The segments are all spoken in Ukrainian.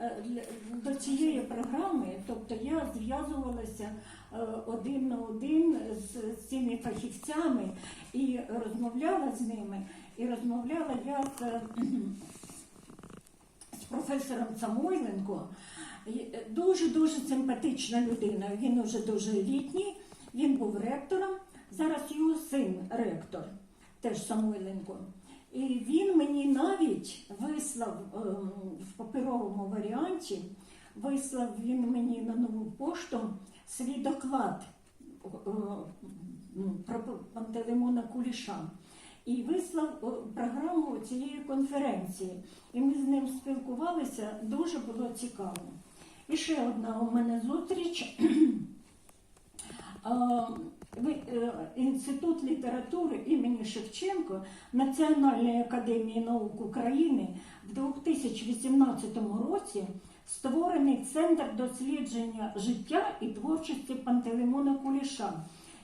е, до цієї програми, тобто я зв'язувалася е, один на один з, цими фахівцями і розмовляла з ними. І розмовляла я з, з професором Самойленко. Дуже дуже симпатична людина. Він уже дуже літній, він був ректором. Зараз його син ректор, теж Самойленко. І він мені навіть вислав ем, в паперовому варіанті, вислав він мені на нову пошту свій доклад е, м, про Пантелеймона Куліша. І вислав е, програму цієї конференції. І ми з ним спілкувалися, дуже було цікаво. І ще одна у мене зустріч. Літератури імені Шевченко Національної академії наук України в 2018 році створений центр дослідження життя і творчості Пантелеймона Куліша,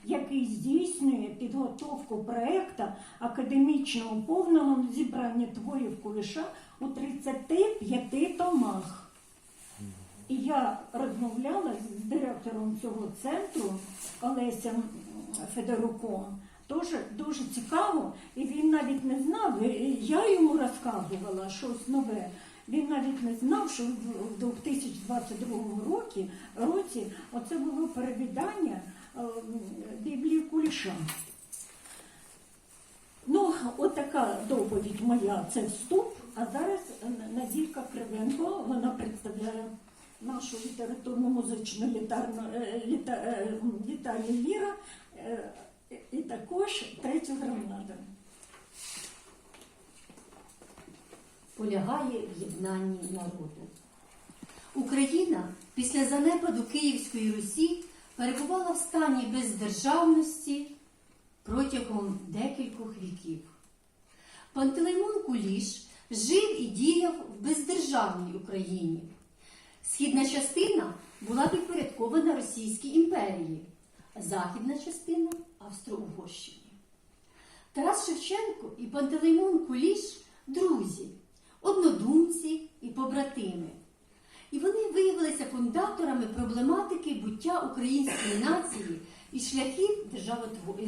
який здійснює підготовку проекта академічного повного зібрання творів Куліша у 35 томах. І я розмовляла з директором цього центру Олесем Федоруком. Дуже, дуже цікаво, і він навіть не знав, я йому розказувала щось нове. Він навіть не знав, що в 2022 році, році оце було перевідання е, Біблії Куліша. Ну, от така доповідь моя, це вступ. А зараз Надійка Кривенко, вона представляє нашу літературну музичну літарну е, е, Ліра і також третю громаду. полягає в єднанні народу. Україна після занепаду Київської Русі перебувала в стані бездержавності протягом декількох віків. Пантелеймон Куліш жив і діяв в бездержавній Україні. Східна частина була підпорядкована Російській імперії, а західна частина Австро-Угорщині. Тарас Шевченко і Пантелеймон Куліш друзі, однодумці і побратими. І вони виявилися фундаторами проблематики буття української нації і шляхів, державотво-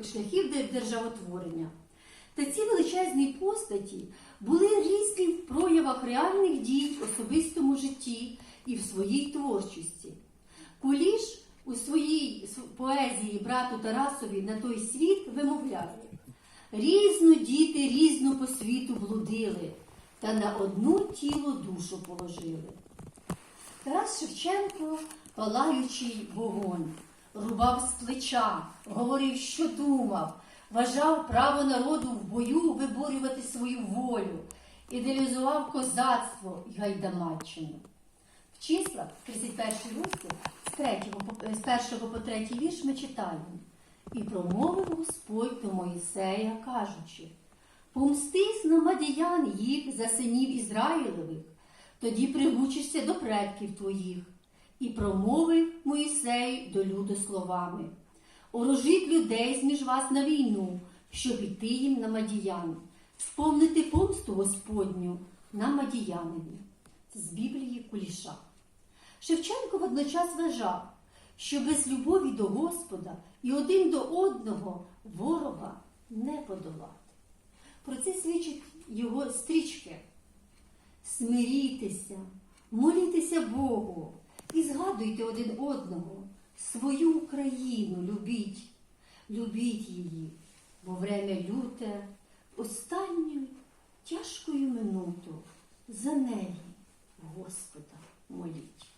і шляхів державотворення. Та ці величезні постаті були різні в проявах реальних дій в особистому житті і в своїй творчості. Куліш поезії брату Тарасові на той світ вимовляє: різну діти різну по світу блудили, та на одну тіло душу положили. Тарас Шевченко, палаючий вогонь, рубав з плеча, говорив, що думав, вважав право народу в бою виборювати свою волю, ідеалізував козацтво й гайдамаччину. В числах 31 розділ з, 3 по, з 1 по 3 вірш ми читаємо. І промовив Господь до Моїсея, кажучи, помстись на мадіян їх за синів Ізраїлевих, тоді пригучишся до предків твоїх. І промовив Моїсей до люду словами: Орожіть людей зміж вас на війну, щоб іти їм на мадіян, сповнити помсту Господню на мадіянові. Це з Біблії Куліша. Шевченко водночас вважав, що без любові до Господа і один до одного ворога не подолати. Про це свідчать його стрічки. Смирітеся, молітеся Богу і згадуйте один одного, свою Україну любіть, любіть її, бо время люте, останню тяжкою минуту за неї Господа моліть.